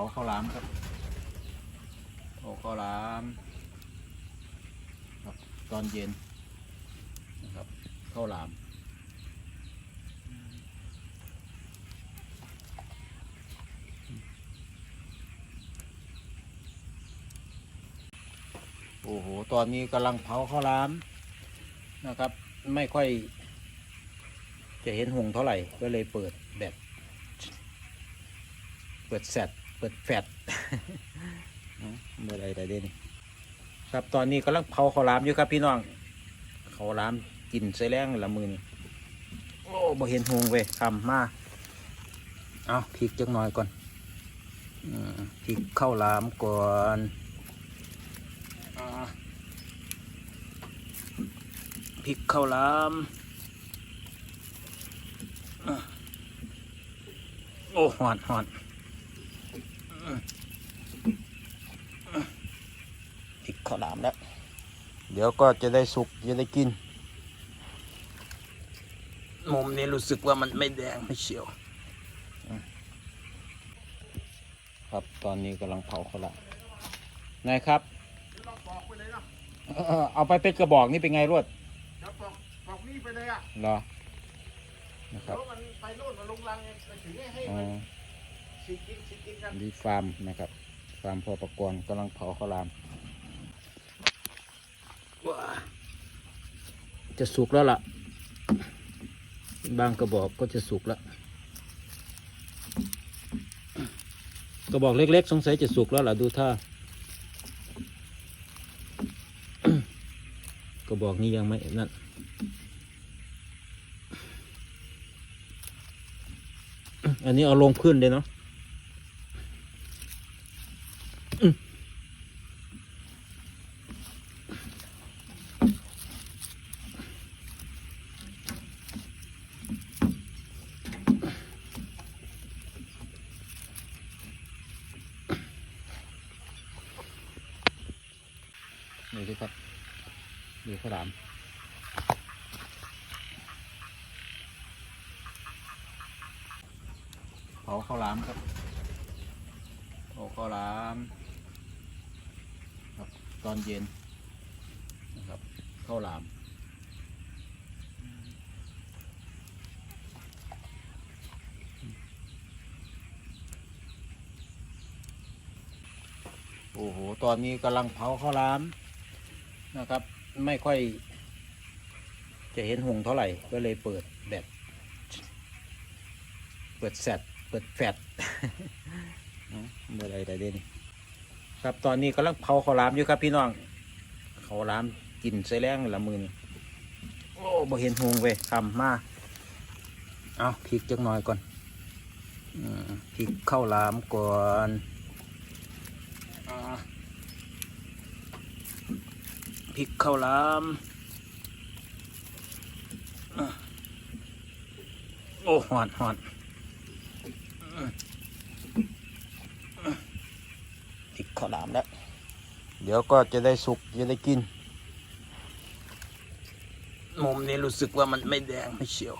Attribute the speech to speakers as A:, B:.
A: าข้าวหลามครับเผาข้าวหลามครับตอนเย็นนะครับข้าวหลามโอ้โห ตอนนี้กำลังเผาข้าวหลามนะครับ ไม่ค่อย จะเห็นหงเท่าไหร่ ก็เลยเปิดแบบ เปิดแซด เปิดแฟดเมื่อไรแต่เด่นครับตอนนี้กำลังเผาข้าวหลามอยู่ครับพี่น้องข้าวหลามกินใส่แรงละมือนี่โอ้บ่เห็นหงเว้ยคำมาเอาพริกจักหน่อยก่อนอพริกข้าวหลามก่อนอพริกข้าวหลามโอ้หอนหอน พริก ข้าวหลามแล้ว เดี๋ยวก็จะได้สุกจะได้กิน มุมนี้รู้สึกว่ามันไม่แดงไม่เฉียว ครับตอนนี้กำลังเผาข้าวหลามนายครับ
B: ลองปอกไปเลยเนาะ
A: เอ่อเอาไปเป็นกระบอกนี่เป็นไงรวด
B: เดี๋ยวปอกปอกนี่ไปเลยอะ
A: เหรอนะค
B: เดี๋
A: รั
B: ย
A: บ
B: วมันไปโน่นมาลงรังไงไปถึงให้ให้
A: อ๋
B: มัน
A: อ
B: ฉีกกินฉีกกินกัน
A: ดีฟาร์มนะครับฟาร์มพอประกรณ์กำลังเผาข้าวหลามว้า จะสุกแล้วล่ะ บางกระบอกก็จะสุกแล้วกระบอกเล็ก ๆ สงสัยจะสุกแล้วล่ะดูท่ากระบอกนี้ยังไม่นั่นอันนี้เอาลงพื้นเลยเนาะ นี่สิครับดูข้าวหลามเผาข้าวหลามครับเผาข้าวหลามครับตอนเย็นนะครับข้าวหลามโอ้โห ตอนนี้กำลังเผาข้าวหลาม นะครับ ไม่ค่อยจะเห็นหงเท่าไหร่ก็เลยเปิดแบบ เปิดแซดเปิดแฟดเมื่อไรแต่เด่นครับตอนนี้กำลังเผาข้าวหลามอยู่ครับพี่น้องข้าวหลามกินใส่แรงละมือนี่โอ้บ่เห็นหงเว้ยคำมาเอาพริกจักหน่อยก่อนอพริกข้าวหลามก่อนอ่า พริกข้าวหลามโอ้หอนหอนพริกข้าวหลามแล้ว เดี๋ยวก็จะได้สุกจะได้กินมุมนี้รู้สึกว่ามันไม่แดงไม่เฉียว